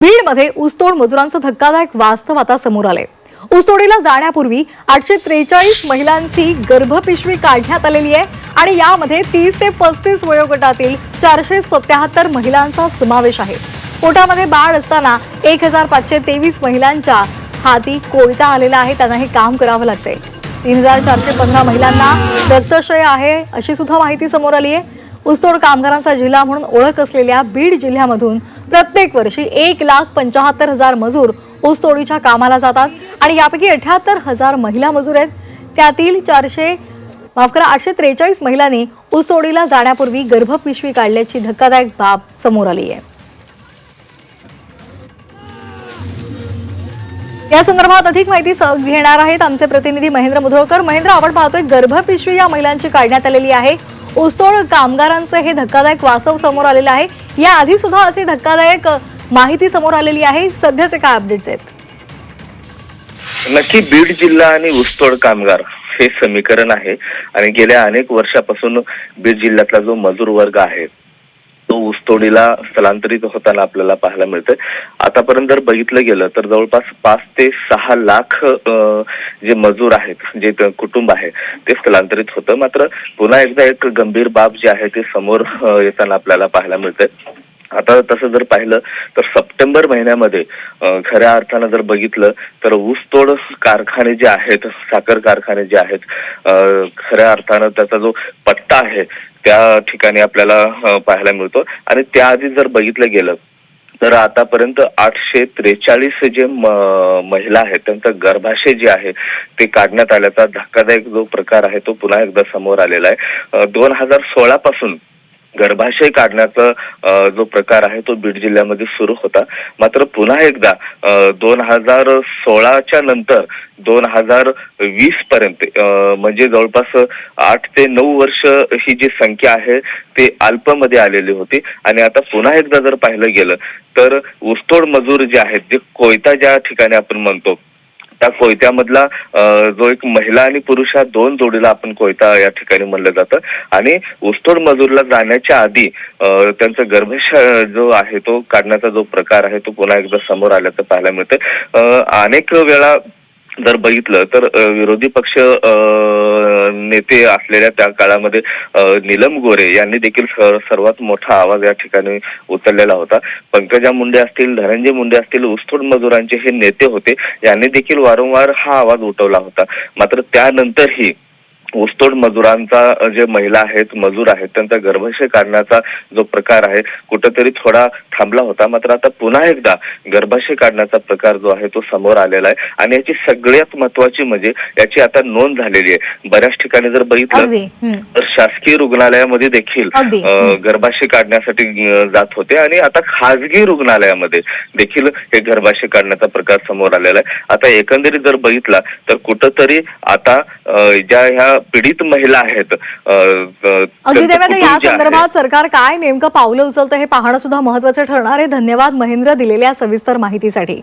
बीडमध्ये ऊसतोड मजुरांचं धक्कादायक वास्तव आता समोर आले ऊसतोडीला जाण्यापूर्वी आठशे त्रेचाळीस महिलांची गर्भपिशवी काढण्यात आलेली आहे आणि यामध्ये तीस ते पस्तीस वयोगटातील चारशे सत्याहत्तर महिलांचा समावेश आहे. पोटामध्ये बाळ असताना एक हजार पाचशे तेवीस महिलांच्या हाती कोयता आलेला आहे. त्यांना हे काम करावं लागतंय. तीन हजार चारशे पंधरा महिलांना रक्तशय आहे अशी सुद्धा माहिती समोर आली आहे ऊसतोड कामगारांचा जिल्हा म्हणून ओळख असलेल्या बीड जिल्ह्यामधून प्रत्येक वर्षी एक लाख पंचाहत्तर हजार मजूर ऊसतोडीच्या कामाला जातात आणि यापैकी अठ्याहत्तर हजार महिला मजूर आहेत. त्यातील चारशे माफ करा आठशे त्रेचाळीस महिलांनी ऊसतोडीला जाण्यापूर्वी गर्भपिशवी काढल्याची धक्कादायक बाब समोर आली आहे. या संदर्भात अधिक माहिती घेणार आहेत आमचे प्रतिनिधी महेंद्र मुधोळकर. महेंद्र आपण पाहतोय गर्भपिशवी या महिलांची काढण्यात आलेली आहे. ऊसतोड कामगारांचं हे धक्कादायक वास्तव समोर आलेलं आहे. या आधी सुद्धा असे धक्कादायक माहिती समोर आलेली आहे. सध्याचे काय अपडेट्स आहेत? नक्की बीड जिल्हा आणि ऊसतोड कामगार हे समीकरण आहे. आणि गेल्या अनेक वर्षापासून बीड जिल्ह्यातला जो मजूर वर्ग आहे तोडीला स्थलांतरित होताना आपल्याला पाहायला मिळतंय. आतापर्यंत जर बघितलं गेलं तर जवळपास पाच ते सहा लाख जे मजूर आहेत जे कुटुंब आहे ते स्थलांतरित होतं. मात्र पुन्हा एकदा एक गंभीर बाब जी आहे ते समोर येताना आपल्याला पाहायला मिळतंय. आता तसं जर पाहिलं तर सप्टेंबर महिन्यामध्ये खऱ्या अर्थानं जर बघितलं तर ऊसतोड कारखाने जे आहेत साखर कारखाने जे आहेत खऱ्या अर्थानं त्याचा जो पट्टा आहे त्या ठिकाणी आपल्याला पाहायला मिळतो. आणि त्याआधी जर बघितलं गेलं तर आतापर्यंत आठशे त्रेचाळीस जे महिला आहेत त्यांचं गर्भाशय जे आहे ते काढण्यात आल्याचा धक्कादायक जो प्रकार आहे तो पुन्हा एकदा समोर आलेला आहे. दोन हजार सोळा पासून गर्भाशय काढण्याचा जो प्रकार आहे तो बीड जिल्ह्यामध्ये सुरू होता. मात्र पुन्हा एकदा दोन हजार सोळाच्या नंतर दोन हजार वीस पर्यंत म्हणजे जवळपास आठ ते नऊ वर्ष ही जी संख्या आहे ते अल्पमध्ये आलेली होती. आणि आता पुन्हा एकदा जर पाहिलं गेलं तर ऊसतोड मजूर जे आहेत जे कोयता ज्या ठिकाणी आपण म्हणतो त्या कोयत्यामधला जो एक महिला आणि पुरुष ह्या दोन जोडीला आपण कोयता या ठिकाणी म्हणलं जातं. आणि ऊसतोड मजूरला जाण्याच्या आधी त्यांचा गर्भाशय जो आहे तो काढण्याचा जो प्रकार आहे तो पुन्हा एकदा समोर आल्याचं पाहायला मिळतं अनेक वेळा जर बघितलं तर विरोधी पक्ष अ, नेते असलेल्या त्या काळामध्ये नीलम गोरे यांनी देखील सर्वात मोठा आवाज या ठिकाणी उचललेला होता. पंकजा मुंडे असतील धनंजय मुंडे असतील ऊसतोड मजुरांचे हे नेते होते यांनी देखील वारंवार हा आवाज उठवला होता. मात्र त्यानंतरही ऊसतोड मजुरांचा जे महिला आहेत मजूर आहेत त्यांचा गर्भाशय काढण्याचा जो प्रकार आहे कुठंतरी थोडा थांबला होता. मात्र आता पुन्हा एकदा गर्भाशय काढण्याचा प्रकार जो आहे तो समोर आलेला आहे. आणि याची सगळ्यात महत्वाची म्हणजे याची आता नोंद झालेली आहे. बऱ्याच ठिकाणी जर बघितलं. तर शासकीय रुग्णालयामध्ये देखील गर्भाशय काढण्यासाठी जात होते. आणि आता खाजगी रुग्णालयामध्ये देखील हे गर्भाशय काढण्याचा प्रकार समोर आलेला आहे. आता एकंदरीत जर बघितला तर कुठंतरी आता ज्या ह्या पीडित महिला आहेत अगदी कुटुंब या संदर्भात सरकार काय नेमकं पावलं उचलतं हे पाहणं सुद्धा महत्वाचं ठरणार आहे. धन्यवाद महेंद्र दिलेल्या सविस्तर माहितीसाठी.